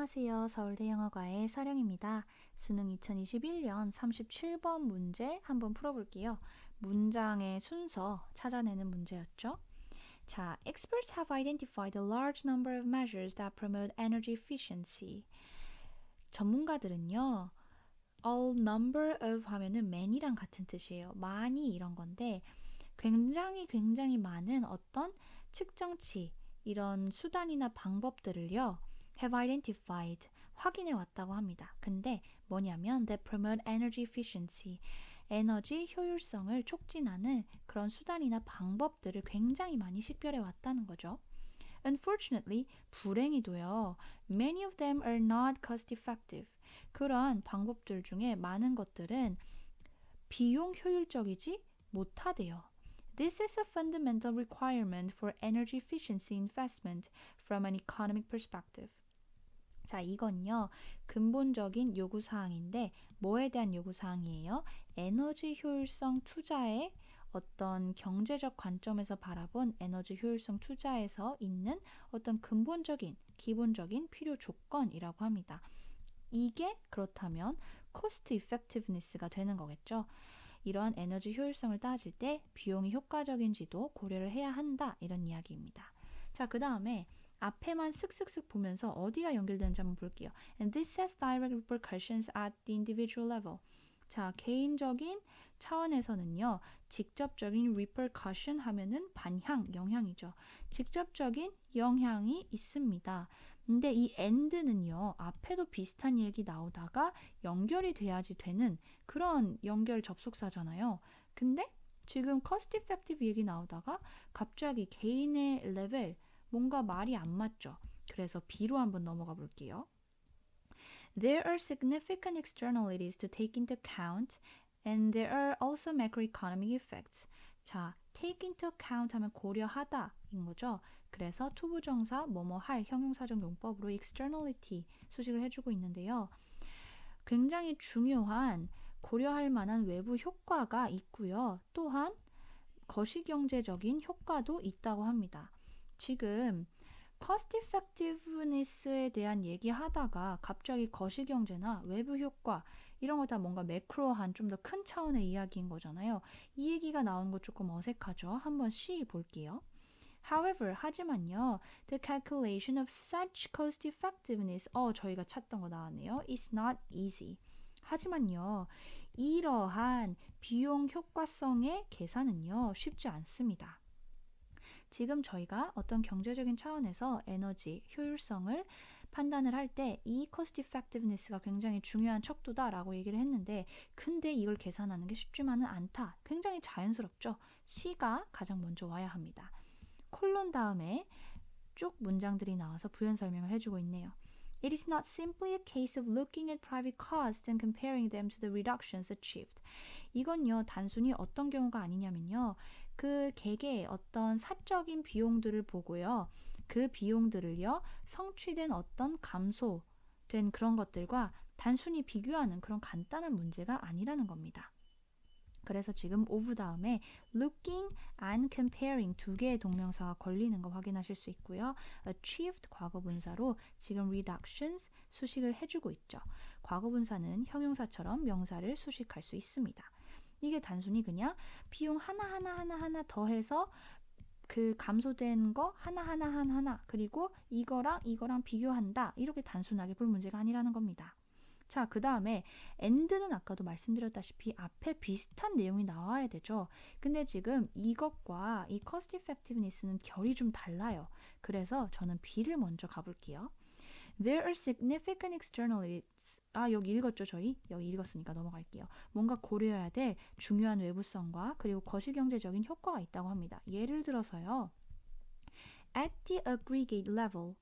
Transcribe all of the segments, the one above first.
안녕하세요. 서울대 영어과의 서령입니다. 수능 2021년 37번 문제 한번 풀어볼게요. 문장의 순서 찾아내는 문제였죠. 자, experts have identified a large number of measures that promote energy efficiency. 전문가들은요, a number of 하면은 many랑 같은 뜻이에요. 많이 이런 건데, 굉장히 굉장히 많은 어떤 측정치, 이런 수단이나 방법들을요, have identified, 확인해 왔다고 합니다. 근데 뭐냐면 that promote energy efficiency, 에너지 효율성을 촉진하는 그런 수단이나 방법들을 굉장히 많이 식별해 왔다는 거죠. Unfortunately, 불행히도요, many of them are not cost effective. 그러한 방법들 중에 많은 것들은 비용 효율적이지 못하대요. This is a fundamental requirement for energy efficiency investment from an economic perspective. 자, 이건요, 근본적인 요구사항인데, 뭐에 대한 요구사항이에요? 에너지 효율성 투자의 어떤 경제적 관점에서 바라본 에너지 효율성 투자에서 있는 어떤 근본적인, 기본적인 필요 조건이라고 합니다. 이게 그렇다면 cost effectiveness가 되는 거겠죠. 이러한 에너지 효율성을 따질 때 비용이 효과적인지도 고려를 해야 한다. 이런 이야기입니다. 자, 그 다음에 앞에만 슥슥슥 보면서 어디가 연결되는지 한번 볼게요. And this has direct repercussions at the individual level. 자, 개인적인 차원에서는요, 직접적인 repercussion 하면은 반향, 영향이죠. 직접적인 영향이 있습니다. 근데 이 and는요, 앞에도 비슷한 얘기 나오다가 연결이 돼야지 되는 그런 연결 접속사잖아요. 근데 지금 cost effective 얘기 나오다가 갑자기 개인의 레벨, 뭔가 말이 안 맞죠. 그래서 B로 한번 넘어가 볼게요. There are significant externalities to take into account and there are also macroeconomic effects. 자, take into account 하면 고려하다 인 거죠. 그래서 투부정사 뭐뭐 할 형용사적 용법으로 externality 수식을 해주고 있는데요. 굉장히 중요한 고려할 만한 외부 효과가 있고요. 또한 거시경제적인 효과도 있다고 합니다. 지금 cost effectiveness에 대한 얘기하다가 갑자기 거시경제나 외부 효과 이런 거 다 뭔가 매크로한 좀 더 큰 차원의 이야기인 거잖아요. 이 얘기가 나오는 거 조금 어색하죠. 한번 C 볼게요. However, 하지만요, the calculation of such cost effectiveness, 어, 저희가 찾던 거 나왔네요. is not easy. 하지만요, 이러한 비용 효과성의 계산은요, 쉽지 않습니다. 지금 저희가 어떤 경제적인 차원에서 에너지 효율성을 판단을 할 때 이 cost effectiveness가 굉장히 중요한 척도다라고 얘기를 했는데 근데 이걸 계산하는 게 쉽지만은 않다. 굉장히 자연스럽죠. C가 가장 먼저 와야 합니다. 콜론 다음에 쭉 문장들이 나와서 부연 설명을 해주고 있네요. It is not simply a case of looking at private costs and comparing them to the reductions achieved. 이건요, 단순히 어떤 경우가 아니냐면요. 그 개개의 어떤 사적인 비용들을 보고요. 그 비용들을요, 성취된 어떤 감소된 그런 것들과 단순히 비교하는 그런 간단한 문제가 아니라는 겁니다. 그래서 지금 of 다음에 looking and comparing 두 개의 동명사가 걸리는 거 확인하실 수 있고요. achieved 과거분사로 지금 reductions 수식을 해주고 있죠. 과거분사는 형용사처럼 명사를 수식할 수 있습니다. 이게 단순히 그냥 비용 하나하나 하나하나 더해서 그 감소된 거 하나하나 하나하나 그리고 이거랑 이거랑 비교한다 이렇게 단순하게 볼 문제가 아니라는 겁니다. 자, 그 다음에 and는 아까도 말씀드렸다시피 앞에 비슷한 내용이 나와야 되죠. 근데 지금 이것과 이 cost effectiveness는 결이 좀 달라요. 그래서 저는 B를 먼저 가볼게요. There are significant externalities. 아, 여기 읽었죠, 저희? 여기 읽었으니까 넘어갈게요. 뭔가 고려해야 될 중요한 외부성과 그리고 거시경제적인 효과가 있다고 합니다. 예를 들어서요. At the aggregate level,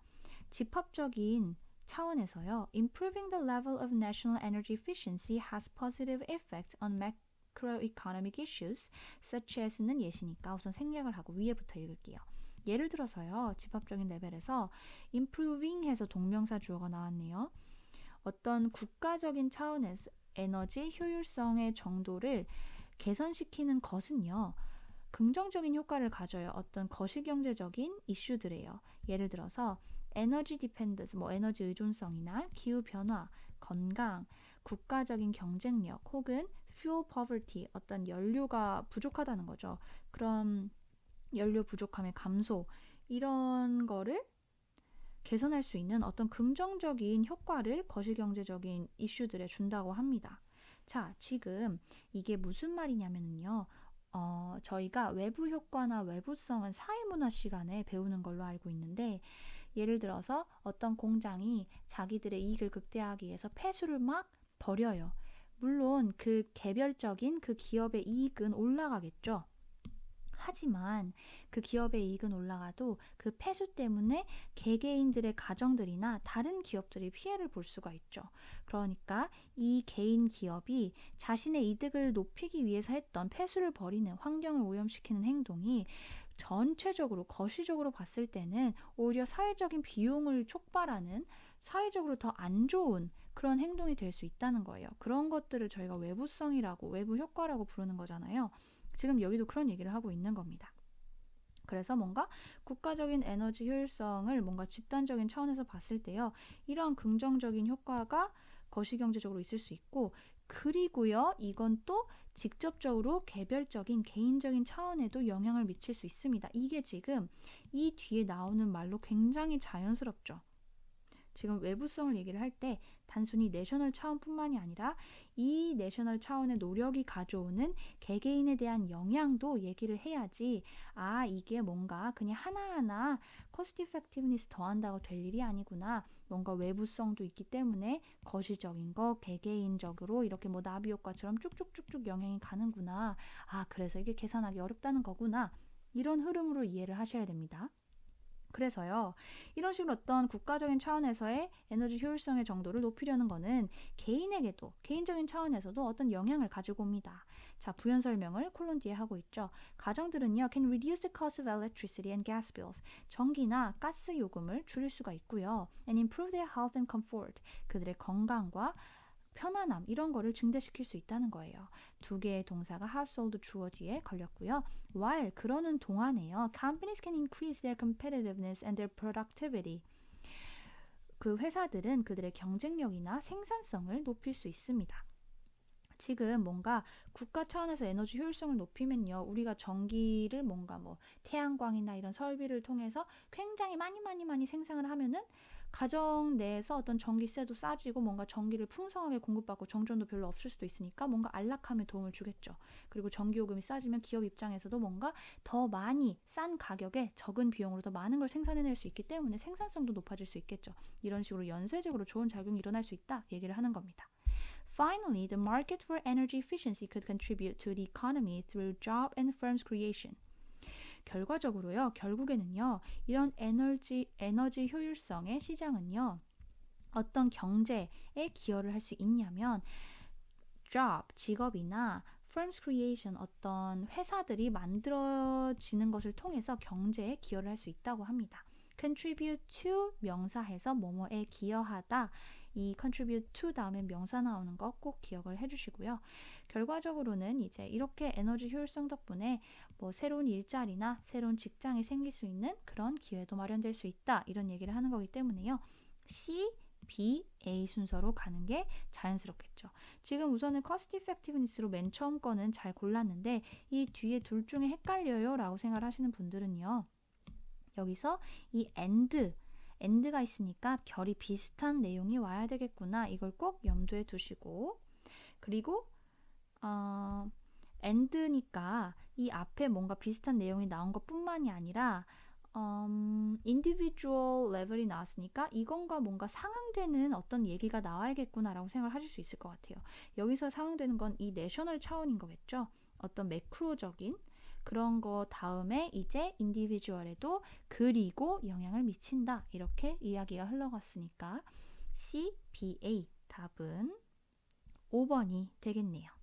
집합적인 차원에서요. Improving the level of national energy efficiency has positive effects on macroeconomic issues such as는 예시니까 우선 생략을 하고 위에부터 읽을게요. 예를 들어서요. 집합적인 레벨에서 improving 해서 동명사 주어가 나왔네요. 어떤 국가적인 차원에서 에너지 효율성의 정도를 개선시키는 것은요. 긍정적인 효과를 가져요. 어떤 거시경제적인 이슈들이에요. 예를 들어서 에너지 디펜던스, 뭐 에너지 의존성이나 기후 변화, 건강, 국가적인 경쟁력 혹은 fuel poverty, 어떤 연료가 부족하다는 거죠. 그럼 연료 부족함의 감소 이런 거를 개선할 수 있는 어떤 긍정적인 효과를 거시경제적인 이슈들에 준다고 합니다. 자, 지금 이게 무슨 말이냐면요. 어, 저희가 외부 효과나 외부성은 사회문화 시간에 배우는 걸로 알고 있는데, 예를 들어서 어떤 공장이 자기들의 이익을 극대화하기 위해서 폐수를 막 버려요. 물론 그 개별적인 그 기업의 이익은 올라가겠죠. 하지만 그 기업의 이익은 올라가도 그 폐수 때문에 개개인들의 가정들이나 다른 기업들이 피해를 볼 수가 있죠. 그러니까 이 개인 기업이 자신의 이득을 높이기 위해서 했던 폐수를 버리는 환경을 오염시키는 행동이 전체적으로 거시적으로 봤을 때는 오히려 사회적인 비용을 촉발하는 사회적으로 더 안 좋은 그런 행동이 될 수 있다는 거예요. 그런 것들을 저희가 외부성이라고 외부 효과라고 부르는 거잖아요. 지금 여기도 그런 얘기를 하고 있는 겁니다. 그래서 뭔가 국가적인 에너지 효율성을 뭔가 집단적인 차원에서 봤을 때요. 이런 긍정적인 효과가 거시경제적으로 있을 수 있고 그리고요. 이건 또 직접적으로 개별적인 개인적인 차원에도 영향을 미칠 수 있습니다. 이게 지금 이 뒤에 나오는 말로 굉장히 자연스럽죠. 지금 외부성을 얘기를 할 때 단순히 내셔널 차원뿐만이 아니라 이 내셔널 차원의 노력이 가져오는 개개인에 대한 영향도 얘기를 해야지 아 이게 뭔가 그냥 하나하나 코스트 이펙티브니스 더한다고 될 일이 아니구나. 뭔가 외부성도 있기 때문에 거시적인 거 개개인적으로 이렇게 뭐 나비 효과처럼 쭉쭉쭉쭉 영향이 가는구나. 아 그래서 이게 계산하기 어렵다는 거구나. 이런 흐름으로 이해를 하셔야 됩니다. 그래서요, 이런 식으로 어떤 국가적인 차원에서의 에너지 효율성의 정도를 높이려는 것은 개인에게도, 개인적인 차원에서도 어떤 영향을 가지고 옵니다. 자, 부연 설명을 콜론 뒤에 하고 있죠. 가정들은요, can reduce the cost of electricity and gas bills. 전기나 가스 요금을 줄일 수가 있고요. and improve their health and comfort. 그들의 건강과 편안함 이런 거를 증대시킬 수 있다는 거예요. 두 개의 동사가 household 주어 뒤에 걸렸고요. while 그러는 동안에요. companies can increase their competitiveness and their productivity. 그 회사들은 그들의 경쟁력이나 생산성을 높일 수 있습니다. 지금 뭔가 국가 차원에서 에너지 효율성을 높이면요. 우리가 전기를 뭔가 뭐 태양광이나 이런 설비를 통해서 굉장히 많이 많이 많이 생산을 하면은 가정 내에서 어떤 전기세도 싸지고 뭔가 전기를 풍성하게 공급받고 정전도 별로 없을 수도 있으니까 뭔가 안락함에 도움을 주겠죠. 그리고 전기요금이 싸지면 기업 입장에서도 뭔가 더 많이 싼 가격에 적은 비용으로 더 많은 걸 생산해낼 수 있기 때문에 생산성도 높아질 수 있겠죠. 이런 식으로 연쇄적으로 좋은 작용이 일어날 수 있다 얘기를 하는 겁니다. Finally, the market for energy efficiency could contribute to the economy through job and firms creation. 결과적으로요, 결국에는요, 이런 에너지, 에너지 효율성의 시장은요, 어떤 경제에 기여를 할 수 있냐면, job, 직업이나 firms creation, 어떤 회사들이 만들어지는 것을 통해서 경제에 기여를 할 수 있다고 합니다. Contribute to 명사해서 뭐뭐에 기여하다 이 contribute to 다음에 명사 나오는 거 꼭 기억을 해주시고요. 결과적으로는 이제 이렇게 에너지 효율성 덕분에 뭐 새로운 일자리나 새로운 직장이 생길 수 있는 그런 기회도 마련될 수 있다 이런 얘기를 하는 거기 때문에요. C, B, A 순서로 가는 게 자연스럽겠죠. 지금 우선은 cost effectiveness로 맨 처음 거는 잘 골랐는데 이 뒤에 둘 중에 헷갈려요 라고 생각을 하시는 분들은요. 여기서 이 and and가 있으니까 결이 비슷한 내용이 와야 되겠구나. 이걸 꼭 염두에 두시고 그리고 어, and니까 이 앞에 뭔가 비슷한 내용이 나온 것 뿐만이 아니라 음, individual 레벨이 나왔으니까 이건가 뭔가 상응되는 어떤 얘기가 나와야겠구나라고 생각을 하실 수 있을 것 같아요. 여기서 상응되는 건 이 내셔널 차원인 거겠죠. 어떤 매크로적인 그런 거 다음에 이제 인디비주얼에도 그리고 영향을 미친다. 이렇게 이야기가 흘러갔으니까 C, B, A 답은 5번이 되겠네요.